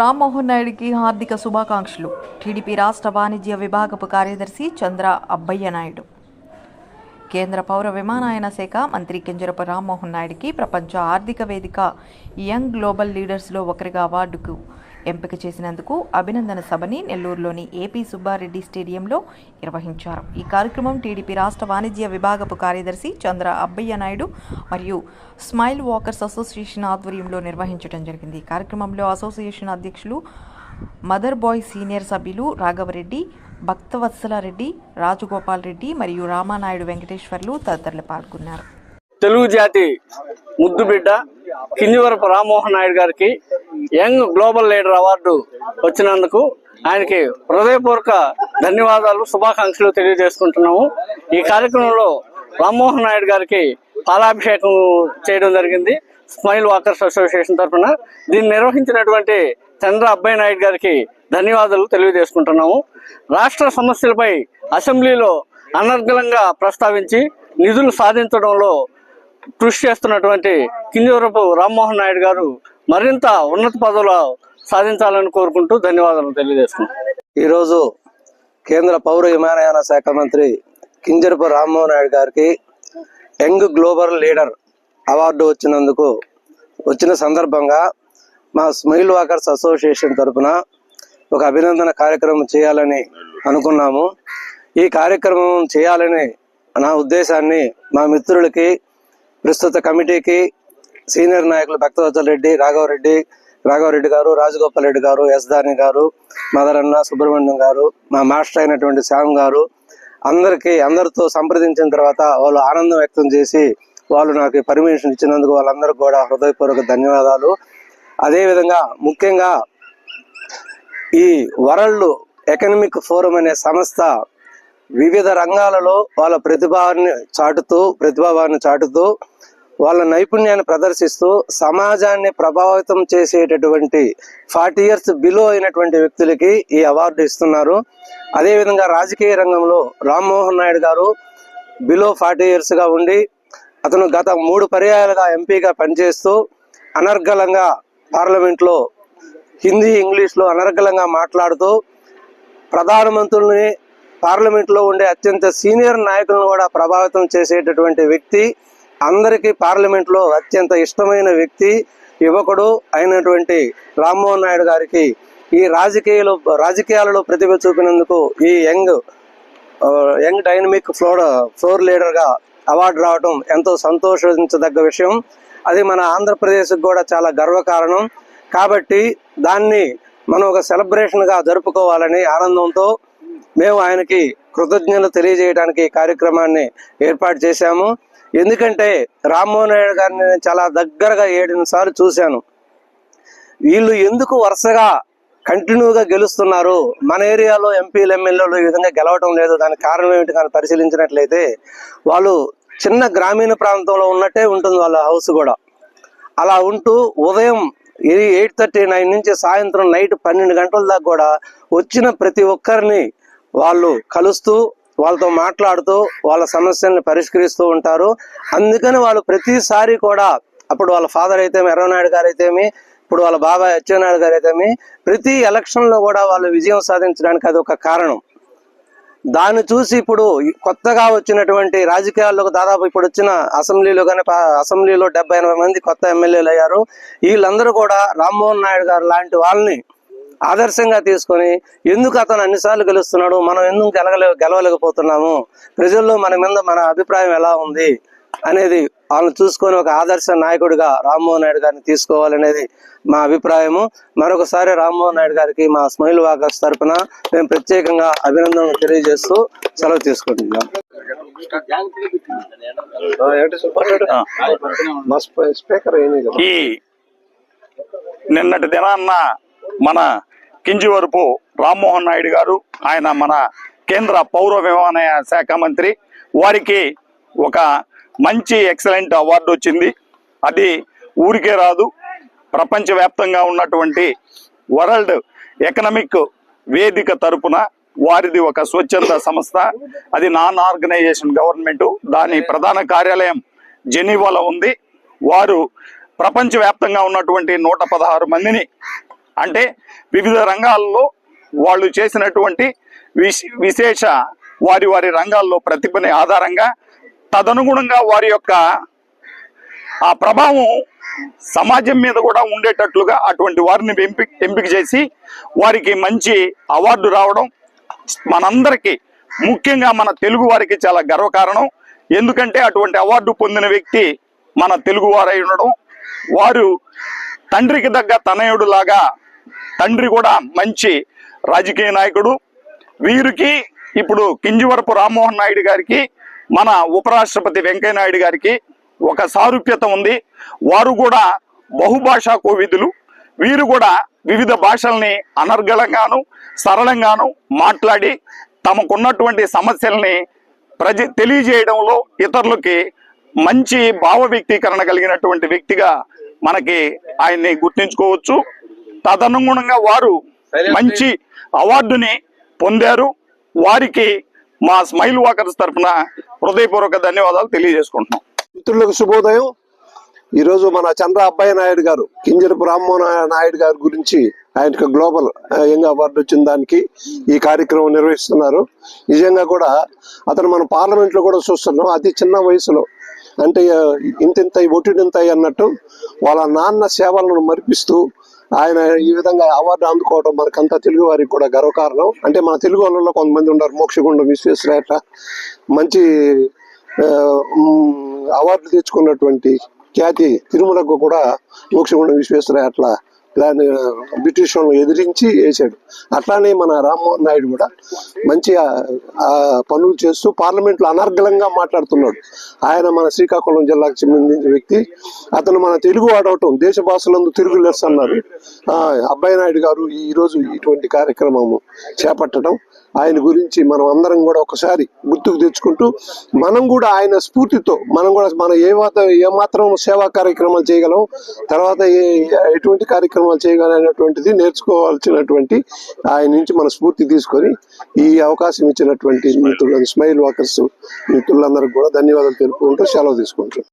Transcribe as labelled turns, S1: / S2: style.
S1: రామ్మోహన్ నాయుడికి హార్దిక శుభాకాంక్షలు. టీడీపీ రాష్ట్ర వాణిజ్య విభాగపు కార్యదర్శి చంద్ర అబ్బయ్య నాయుడు. కేంద్ర పౌర విమానయాన శాఖ మంత్రి కింజరపు రామ్మోహన్ నాయుడికి ప్రపంచ ఆర్థిక వేదిక యంగ్ గ్లోబల్ లీడర్స్లో ఒకరిగా అవార్డుకు ఎంపిక చేసినందుకు అభినందన సభని నెల్లూరులోని ఏపీ సుబ్బారెడ్డి స్టేడియంలో నిర్వహించారు. ఈ కార్యక్రమం టీడీపీ రాష్ట్ర వాణిజ్య విభాగపు కార్యదర్శి చంద్ర అబ్బయ్య నాయుడు మరియు స్మైల్ వాకర్స్ అసోసియేషన్ ఆధ్వర్యంలో నిర్వహించడం జరిగింది. ఈ కార్యక్రమంలో అసోసియేషన్ అధ్యక్షులు మదర్ బాయ్ సీనియర్ సభ్యులు రాఘవరెడ్డి భక్తవత్సలారెడ్డి రాజగోపాల్ రెడ్డి మరియు రామానాయుడు వెంకటేశ్వర్లు తదితరులు పాల్గొన్నారు.
S2: తెలుగు జాతి ముద్దు బిడ్డ కింజివరపు రామ్మోహన్ నాయుడు గారికి యంగ్ గ్లోబల్ లీడర్ అవార్డు వచ్చినందుకు ఆయనకి హృదయపూర్వక ధన్యవాదాలు శుభాకాంక్షలు తెలియజేసుకుంటున్నాము. ఈ కార్యక్రమంలో రామ్మోహన్ నాయుడు గారికి పాలాభిషేకం చేయడం జరిగింది. స్మైల్ వాకర్స్ అసోసియేషన్ తరఫున దీన్ని నిర్వహించినటువంటి చంద్ర అబ్బాయి నాయుడు గారికి ధన్యవాదాలు తెలియజేసుకుంటున్నాము. రాష్ట్ర సమస్యలపై అసెంబ్లీలో అనర్గలంగా ప్రస్తావించి నిధులు సాధించడంలో కృషి చేస్తున్నటువంటి కింజూరపు రామ్మోహన్ నాయుడు గారు మరింత ఉన్నత పదవులు సాధించాలని కోరుకుంటూ ధన్యవాదాలు తెలియజేస్తున్నాం.
S3: ఈరోజు కేంద్ర పౌర విమానయాన శాఖ మంత్రి కింజరపు రామ్మోహన్ నాయుడు గారికి యంగ్ గ్లోబల్ లీడర్ అవార్డు వచ్చినందుకు వచ్చిన సందర్భంగా మా స్మైల్ వాకర్స్ అసోసియేషన్ తరపున ఒక అభినందన కార్యక్రమం చేయాలని అనుకున్నాము. ఈ కార్యక్రమం చేయాలని నా ఉద్దేశాన్ని మా మిత్రులకి ప్రస్తుత కమిటీకి సీనియర్ నాయకులు భక్తవత్సల రెడ్డి రాఘవరెడ్డి రాఘవరెడ్డి గారు రాజగోపాల్ రెడ్డి గారు ఎస్ దాని గారు మదరన్న సుబ్రహ్మణ్యం గారు మా మాస్టర్ అయినటువంటి శ్యామ్ గారు అందరికీ అందరితో సంప్రదించిన తర్వాత వాళ్ళు ఆనందం వ్యక్తం చేసి వాళ్ళు నాకు పర్మిషన్ ఇచ్చినందుకు వాళ్ళందరికీ కూడా హృదయపూర్వక ధన్యవాదాలు. అదేవిధంగా ముఖ్యంగా ఈ వరల్డ్ ఎకనమిక్ ఫోరం అనే సంస్థ వివిధ రంగాలలో వాళ్ళ ప్రతిభావాన్ని చాటుతూ ప్రతిభావాన్ని చాటుతూ వాళ్ళ నైపుణ్యాన్ని ప్రదర్శిస్తూ సమాజాన్ని ప్రభావితం చేసేటటువంటి ఫార్టీ ఇయర్స్ బిలో అయినటువంటి వ్యక్తులకి ఈ అవార్డు ఇస్తున్నారు. అదేవిధంగా రాజకీయ రంగంలో రామ్మోహన్ నాయుడు గారు బిలో ఫార్టీ ఇయర్స్గా ఉండి అతను గత మూడు పర్యాయాలుగా ఎంపీగా పనిచేస్తూ అనర్గళంగా పార్లమెంట్లో హిందీ ఇంగ్లీష్లో అనర్గళంగా మాట్లాడుతూ ప్రధానమంత్రుల్ని పార్లమెంట్లో ఉండే అత్యంత సీనియర్ నాయకులను కూడా ప్రభావితం చేసేటటువంటి వ్యక్తి అందరికీ పార్లమెంట్లో అత్యంత ఇష్టమైన వ్యక్తి యువకుడు అయినటువంటి రామ్మోహన్ నాయుడు గారికి ఈ రాజకీయాలు రాజకీయాలలో ప్రతిభ చూపినందుకు ఈ young young dynamic floor floor లీడర్గా అవార్డు రావడం ఎంతో సంతోషించదగ్గ విషయం. అది మన ఆంధ్రప్రదేశ్కి కూడా చాలా గర్వకారణం. కాబట్టి దాన్ని మనం ఒక సెలబ్రేషన్గా జరుపుకోవాలని ఆనందంతో మేము ఆయనకి కృతజ్ఞతలు తెలియజేయడానికి ఈ కార్యక్రమాన్ని ఏర్పాటు చేశాము. ఎందుకంటే రామ్మోహన్ నాయుడు గారిని నేను చాలా దగ్గరగా ఏడు సార్లు చూశాను. వీళ్ళు ఎందుకు వరుసగా కంటిన్యూగా గెలుస్తున్నారు? మన ఏరియాలో ఎంపీలు ఎమ్మెల్యేలు ఈ విధంగా గెలవటం లేదు. దానికి కారణం ఏమిటి? కానీ పరిశీలించినట్లయితే వాళ్ళు చిన్న గ్రామీణ ప్రాంతంలో ఉన్నట్టే ఉంటుంది వాళ్ళ హౌస్ కూడా. అలా ఉంటూ ఉదయం ఎయిట్ థర్టీ నైన్ నుంచి సాయంత్రం నైట్ పన్నెండు గంటల దాకా కూడా వచ్చిన ప్రతి ఒక్కరిని వాళ్ళు కలుస్తూ వాళ్ళతో మాట్లాడుతూ వాళ్ళ సమస్యల్ని పరిష్కరిస్తూ ఉంటారు. అందుకని వాళ్ళు ప్రతిసారి కూడా అప్పుడు వాళ్ళ ఫాదర్ అయితే ఎర్రనాయుడు గారు అయితేమి ఇప్పుడు వాళ్ళ బాబాయ్ అచ్చెన్నాయుడు గారు అయితేమి ప్రతి ఎలక్షన్లో కూడా వాళ్ళు విజయం సాధించడానికి అది ఒక కారణం. దాన్ని చూసి ఇప్పుడు కొత్తగా వచ్చినటువంటి రాజకీయాల్లోకి దాదాపు ఇప్పుడు వచ్చిన అసెంబ్లీలో కానీ అసెంబ్లీలో డెబ్బై ఎనభై మంది కొత్త ఎమ్మెల్యేలు అయ్యారు వీళ్ళందరూ కూడా రామ్మోహన్ నాయుడు గారు లాంటి వాళ్ళని ఆదర్శంగా తీసుకొని ఎందుకు అతను అన్నిసార్లు గెలుస్తున్నాడు? మనం ఎందుకు గెలగలే గెలవలేకపోతున్నాము? ప్రజల్లో మన మీద మన అభిప్రాయం ఎలా ఉంది? అనేది వాళ్ళని చూసుకొని ఒక ఆదర్శ నాయకుడిగా రామ్మోహన్ నాయుడు గారిని తీసుకోవాలనేది మా అభిప్రాయము. మరొకసారి రామ్మోహన్ నాయుడు గారికి మా స్మైల్ వాకర్స్ తరపున మేము ప్రత్యేకంగా అభినందనలు తెలియజేస్తూ సెలవు తీసుకుంటున్నాం. స్పీకర్
S4: ఈ నిన్నటి దినాన్న మన కింజివరపు రామ్మోహన్ నాయుడు గారు ఆయన మన కేంద్ర పౌర విమానయాన శాఖ మంత్రి. వారికి ఒక మంచి ఎక్సలెంట్ అవార్డు వచ్చింది. అది ఊరికే రాదు. ప్రపంచవ్యాప్తంగా ఉన్నటువంటి వరల్డ్ ఎకనమిక్ వేదిక తరపున వారిది ఒక స్వచ్ఛంద సంస్థ. అది నాన్ ఆర్గనైజేషన్ గవర్నమెంట్. దాని ప్రధాన కార్యాలయం జెనీవాలో ఉంది. వారు ప్రపంచవ్యాప్తంగా ఉన్నటువంటి నూట పదహారు మందిని అంటే వివిధ రంగాల్లో వాళ్ళు చేసినటువంటి విశేష వారి వారి రంగాల్లో ప్రతిభని ఆధారంగా తదనుగుణంగా వారి యొక్క ఆ ప్రభావం సమాజం మీద కూడా ఉండేటట్లుగా అటువంటి వారిని ఎంపిక ఎంపిక చేసి వారికి మంచి అవార్డు రావడం మనందరికీ ముఖ్యంగా మన తెలుగు వారికి చాలా గర్వకారణం. ఎందుకంటే అటువంటి అవార్డు పొందిన వ్యక్తి మన తెలుగు వారై ఉండడం వారు తండ్రికి తగ్గ తనయుడు లాగా తండ్రి కూడా మంచి రాజకీయ నాయకుడు. వీరికి ఇప్పుడు కింజివరపు రామ్మోహన్ నాయుడు గారికి మన ఉపరాష్ట్రపతి వెంకయ్య నాయుడు గారికి ఒక సారూప్యత ఉంది. వారు కూడా బహుభాషా కోవిదులు. వీరు కూడా వివిధ భాషల్ని అనర్గళంగాను సరళంగాను మాట్లాడి తమకున్నటువంటి సమస్యల్ని ప్రజ తెలియజేయడంలో ఇతరులకి మంచి భావ వ్యక్తీకరణ కలిగినటువంటి వ్యక్తిగా మనకి ఆయన్ని గుర్తించుకోవచ్చు. తదనుగుణంగా వారు మంచి అవార్డుని పొందారు. వారికి మా స్మైల్ వాకర్స్ తరఫున హృదయపూర్వక ధన్యవాదాలు తెలియజేసుకుంటున్నాం.
S5: మిత్రులకు శుభోదయం. ఈరోజు మన చంద్ర అబ్బాయి నాయుడు గారు కింజరపు రామ్మోహన్ నాయుడు గారి గురించి ఆయనకు గ్లోబల్ యంగ్ అవార్డు వచ్చిన దానికి ఈ కార్యక్రమం నిర్వహిస్తున్నారు. నిజంగా కూడా అతను మన పార్లమెంట్లో కూడా చూస్తున్నాం. అతి చిన్న వయసులో అంటే ఇంత ఇంతింత ఒట్టిడింతాయి అన్నట్టు వాళ్ళ నాన్న సేవలను మరిపిస్తూ ఆయన ఈ విధంగా అవార్డు అందుకోవడం మనకంతా తెలుగు వారికి కూడా గర్వకారణం. అంటే మన తెలుగు వాళ్ళలో కొంతమంది ఉన్నారు మోక్షగుండం విశ్వేశ్వరయ్య మంచి అవార్డులు తెచ్చుకున్నటువంటి ఖ్యాతి తిరుమలకు కూడా మోక్షగుండం విశ్వేశ్వరయ్య అట్లా దాన్ని బ్రిటిష్ వాళ్ళని ఎదిరించి వేసాడు. అట్లానే మన రామ్మోహన్ నాయుడు కూడా మంచి పనులు చేస్తూ పార్లమెంట్లో అనర్గళంగా మాట్లాడుతున్నాడు. ఆయన మన శ్రీకాకుళం జిల్లాకు సంబంధించిన వ్యక్తి. అతను మన తెలుగు వాడవటం దేశ భాషలందు తిరుగు లెస్ అన్నారు. అబ్బాయి నాయుడు గారు ఈరోజు ఇటువంటి కార్యక్రమము చేపట్టడం ఆయన గురించి మనం అందరం కూడా ఒకసారి గుర్తుకు తెచ్చుకుంటూ మనం కూడా ఆయన స్ఫూర్తితో మనం కూడా మనం ఏ మాత్రం ఏ మాత్రం సేవా కార్యక్రమాలు చేయగలం తర్వాత ఏ ఎటువంటి కార్యక్రమాలు చేయగలనేటువంటిది నేర్చుకోవాల్సినటువంటి ఆయన నుంచి మన స్ఫూర్తి తీసుకొని ఈ అవకాశం ఇచ్చినటువంటి మిత్రులు స్మైల్ వాకర్స్ మిత్రులందరికీ కూడా ధన్యవాదాలు తెలుపుకుంటూ సెలవు తీసుకుంటాం